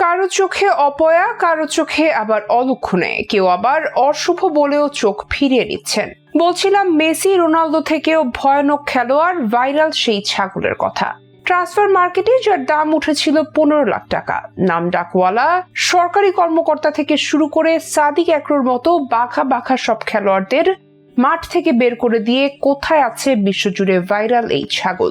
কারও চোখে অপয়া, কারও চোখে আবার অলক্ষণে। কেউ আবার অশুভ বলেও চোখ ফিরিয়ে নিচ্ছেন। বলছিলাম, মেসি, রোনালদো থেকেও ভয়ানক খেলোয়াড়, ভাইরাল সেই ছাগলের কথা। ট্রান্সফার মার্কেটে যার দাম উঠেছিল পনেরো লাখ টাকা। নাম ডাকওয়ালা, সরকারি কর্মকর্তা থেকে শুরু করে সাদিক একরোর মতো বাঘা বাঘা সব খেলোয়াড়দের মাঠ থেকে বের করে দিয়ে কোথায় আছে বিশ্বজুড়ে ভাইরাল এই ছাগল।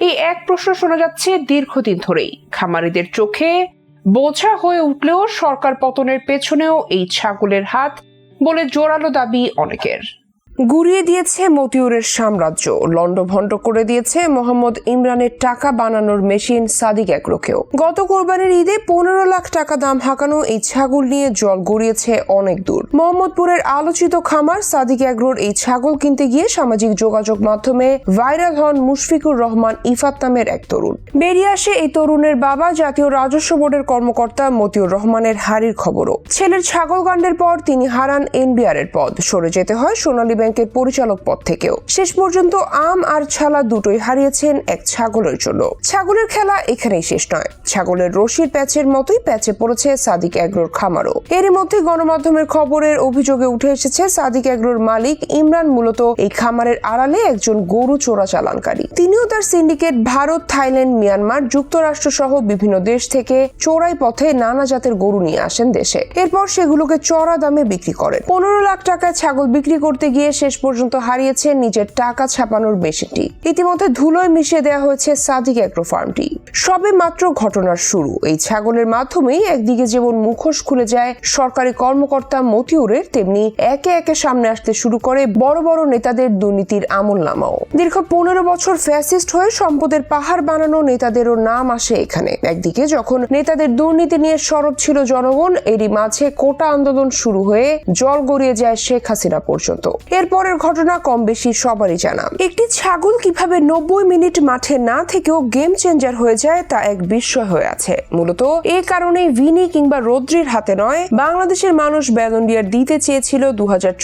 এই এক প্রশ্ন শোনা যাচ্ছে দীর্ঘদিন ধরেই। খামারিদের চোখে বোঝা হয়ে উঠলেও সরকার পতনের পেছনেও এই ছাগলের হাত বলে জোরালো দাবি অনেকের। গুড়িয়ে দিয়েছে মতিউরের সাম্রাজ্য। লণ্ডভণ্ড করে দিয়েছে মোহাম্মদ ইমরানের টাকা বানানোর মেশিন সাদিক একরোকেও গত কোরবানির ঈদে পনেরো লাখ টাকা দাম হাঁকানো এই ছাগল নিয়ে জল গড়িয়েছে অনেক দূর। মোহাম্মদপুরের আলোচিত খামার সাদিক এগ্রোর এই ছাগল কিনতে গিয়ে সামাজিক যোগাযোগ মাধ্যমে ভাইরাল হন মুশফিকুর রহমান ইফাত নামের এক তরুণ। বেরিয়ে আসে এই তরুণের বাবা, জাতীয় রাজস্ব বোর্ডের কর্মকর্তা মতিউর রহমানের হারির খবরও। ছেলের ছাগল কাণ্ডের পর তিনি হারান এনবিআর এর পদ। সরে যেতে হয় সোনালী ব্যাংকের পরিচালক পদ থেকেও। শেষ পর্যন্ত আম আর ছালা দুটোই হারিয়েছেন এক ছাগলের জন্য। ছাগলের খেলা এখানেই শেষ নয়। ছাগলের রশির প্যাচের মতোই প্যাচে পড়েছে সাদিক এগ্রোর খামারও। এরই মধ্যে গণমাধ্যমের খবরের অভিযোগে উঠে এসেছে, সাদিক এগ্রোর মালিক ইমরান মূলত এই খামারের আড়ালে একজন গরু চোরা চালানকারী। তিনিও তার সিন্ডিকেট ভারত, থাইল্যান্ড, মিয়ানমার যুক্তরাষ্ট্র সহ বিভিন্ন দেশ থেকে চোরাই পথে নানা জাতের গরু নিয়ে আসেন দেশে। এরপর সেগুলোকে চড়া দামে বিক্রি করেন। পনেরো লাখ টাকায় ছাগল বিক্রি করতে গিয়ে শেষ পর্যন্ত হারিয়েছে নিজের টাকা ছাপানোর মেশিনটি। ইতিমধ্যে ধুলোয় মিশিয়ে দেওয়া হয়েছে সাদিক অ্যাগ্রো ফার্মটি। সবে মাত্র ঘটনার শুরু। এই ছাগলের মাধ্যমেই একদিকে যেমন মুখোশ খুলে যায়, সরকারি কর্মকর্তা মতিউরের, তেমনি একে একে সামনে আসতে শুরু করে বড় বড় নেতাদের দুর্নীতির আমল নামাও। দীর্ঘ পনেরো বছর ফ্যাসিস্ট হয়ে সম্পদের পাহাড় বানানো নেতাদেরও নাম আসে এখানে। একদিকে যখন নেতাদের দুর্নীতি নিয়ে সরব ছিল জনগণ, এরই মাঝে কোটা আন্দোলন শুরু হয়ে জল গড়িয়ে যায় শেখ হাসিনা পর্যন্ত। এরপরের ঘটনা কম বেশি সবারই জানা। একটি ছাগল কীভাবে নব্বই মিনিট মাঠে না থেকেও গেম চেঞ্জার হয়ে যায় তা এক বিস্ময় হয়ে আছে। মূলত এ কারণে ভিনি কিংবা রদ্রির হাতে নয়, বাংলাদেশের মানুষ ব্যালন্ডিয়ার দিতে চেয়েছিল দু হাজার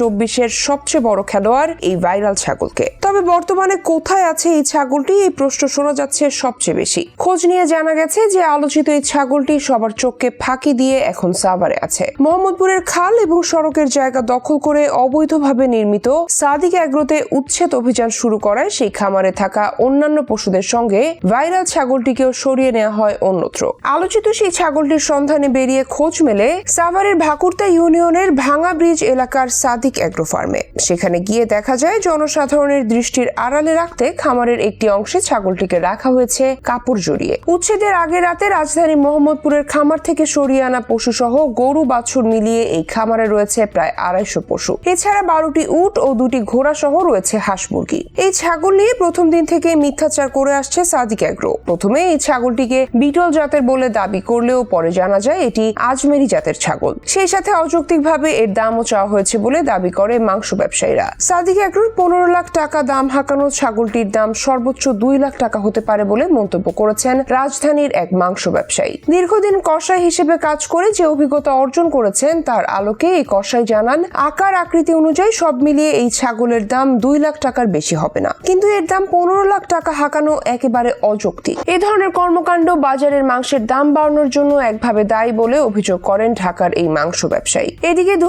সবচেয়ে বড় খেলোয়াড় এই ভাইরাল ছাগলকে। তবে বর্তমানে কোথায় আছে এই ছাগলটি এই প্রশ্ন শোনা যাচ্ছে সবচেয়ে বেশি। খোঁজ নিয়ে জানা গেছে যে আলোচিত এই ছাগলটি সবার চোখকে ফাঁকি দিয়ে এখন সাভারে আছে। মোহাম্মদপুরের খাল এবং সড়কের জায়গা দখল করে অবৈধভাবে নির্মিত সাদিক অ্যাগ্রোতে উচ্ছেদ অভিযান শুরু করায় সেই খামারে থাকা অন্যান্য পশুদের সঙ্গে ভাইরাল ছাগলটিকেও সরিয়ে নেওয়া হয় অন্যত্র। আলোচিত সেই ছাগলটির সন্ধানে বেরিয়ে খোঁজ মেলে সাভারের ভাকুরতা ইউনিয়নের ভাঙা ব্রিজ এলাকার সাদিক অ্যাগ্রো ফার্মে। সেখানে গিয়ে দেখা যায়, জনসাধারণের দৃষ্টির আড়ালে রাখতে খামারের একটি অংশে ছাগলটিকে রাখা হয়েছে কাপড় জড়িয়ে। উচ্ছেদের আগে রাতে রাজধানী মোহাম্মদপুরের খামার থেকে সরিয়ে আনা পশু সহ গরু বাছুর মিলিয়ে এই খামারে রয়েছে প্রায় আড়াইশো পশু। এছাড়া বারোটি উট ও দুটি ঘোড়া সহ রয়েছে হাঁস মুরগি। এই ছাগল নিয়ে প্রথম দিন থেকে মিথ্যাচার করে আসছে সাদিক অ্যাগ্রো। প্রথমে এই ছাগলটিকে বিটল জাতের বলে দাবি করলেও পরে জানা যায় এটি আজমেরি জাতের ছাগল। সেই সাথে অযৌক্তিকভাবে এর দামও চাওয়া হয়েছে বলে দাবি করে মাংস ব্যবসায়ীরা। সাদিক অ্যাগ্রোর পনেরো লাখ টাকা দাম হাঁকানো ছাগলটির দাম সর্বোচ্চ দুই লাখ টাকা হতে পারে বলে মন্তব্য করেছেন রাজধানীর এক মাংস ব্যবসায়ী। দীর্ঘদিন কষাই হিসেবে কাজ করে যে অভিজ্ঞতা অর্জন করেছেন তার আলোকে এই কষাই জানান, আকার আকৃতি অনুযায়ী সব মিলিয়ে এই ছাগলের দাম দুই লাখ টাকার বেশি হবে না। কিন্তু এর দাম পনেরো লাখ টাকা হাঁকানো একেবারে অযৌক্তিক। এ ধরনের কর্মকাণ্ড বাজারের মাংসের দাম বাড়ানোর জন্য একভাবে দায়ী বলে অভিযোগ করেন ঢাকার এই মাংস ব্যবসায়ী। এদিকে দু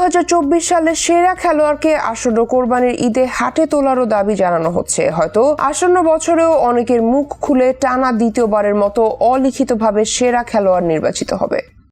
সালের সেরা খেলোয়াড়কে আসন্ন কোরবানির ঈদে হাটে তোলারও দাবি জানানো হচ্ছে। হয়তো আসন্ন বছরেও অনেকের মুখ খুলে টানা দ্বিতীয়বারের মতো অলিখিতভাবে সেরা খেলোয়াড় নির্বাচিত হবে।